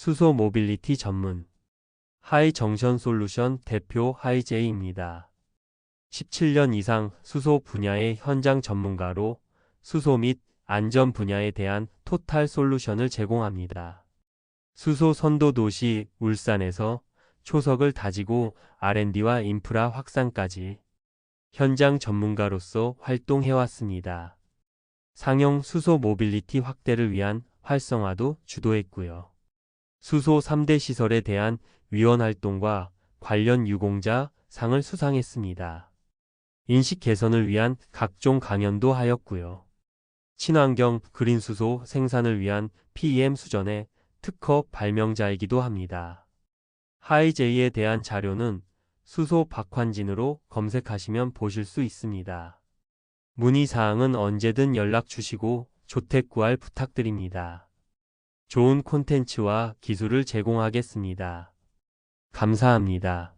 수소 모빌리티 전문 하이 정션 솔루션 대표 하이제이입니다. 17년 이상 수소 분야의 현장 전문가로 수소 및 안전 분야에 대한 토탈 솔루션을 제공합니다. 수소 선도 도시 울산에서 초석을 다지고 R&D와 인프라 확산까지 현장 전문가로서 활동해왔습니다. 상용 수소 모빌리티 확대를 위한 활성화도 주도했고요. 수소 3대 시설에 대한 위원 활동과 관련 유공자 상을 수상했습니다. 인식 개선을 위한 각종 강연도 하였고요. 친환경 그린 수소 생산을 위한 PEM 수전의 특허 발명자이기도 합니다. 하이제이에 대한 자료는 수소 박환진으로 검색하시면 보실 수 있습니다. 문의사항은 언제든 연락 주시고 조택 구할 부탁드립니다. 좋은 콘텐츠와 기술을 제공하겠습니다. 감사합니다.